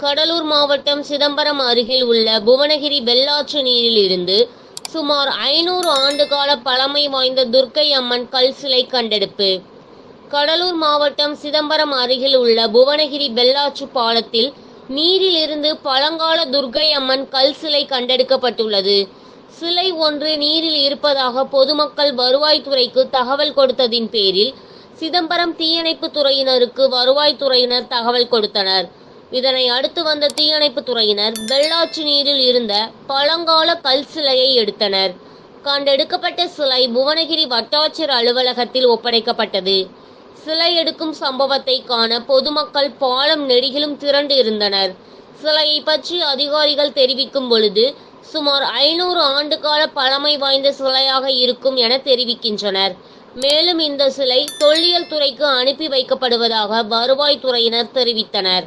கடலூர் மாவட்டம் சிதம்பரம் அருகில் உள்ள புவனகிரி வெள்ளாற்று நீரில் இருந்து சுமார் ஐநூறு ஆண்டுகால பழமை வாய்ந்த துர்க்கை அம்மன் கல் சிலை கண்டெடுப்பு. கடலூர் மாவட்டம் சிதம்பரம் அருகில் உள்ள புவனகிரி வெள்ளாற்று பாலத்தில் நீரில் இருந்து பழங்கால துர்க்கை அம்மன் கல் சிலை கண்டெடுக்கப்பட்டுள்ளது. சிலை ஒன்று நீரில் இருப்பதாக பொதுமக்கள் வருவாய்த்துறைக்கு தகவல் கொடுத்ததின் பேரில் சிதம்பரம் தீயணைப்பு துறையினருக்கு வருவாய்த்துறையினர் தகவல் கொடுத்தனர். இதனை அடுத்து வந்த தீயணைப்பு துறையினர் வெள்ளாற்று நீரில் இருந்த பழங்கால கல் சிலையை எடுத்தனர். கண்டெடுக்கப்பட்ட சிலை புவனகிரி வட்டாட்சியர் அலுவலகத்தில் ஒப்படைக்கப்பட்டது. சிலை எடுக்கும் சம்பவத்தை காண பொதுமக்கள் பாலம் நெடுகிலும் திரண்டு இருந்தனர். சிலையை பற்றி அதிகாரிகள் தெரிவிக்கும் பொழுது சுமார் ஐநூறு ஆண்டுகால பழமை வாய்ந்த சிலையாக இருக்கும் என தெரிவிக்கின்றனர். மேலும் இந்த சிலை தொல்லியல் துறைக்கு அனுப்பி வைக்கப்படுவதாக வருவாய்த்துறையினர் தெரிவித்தனர்.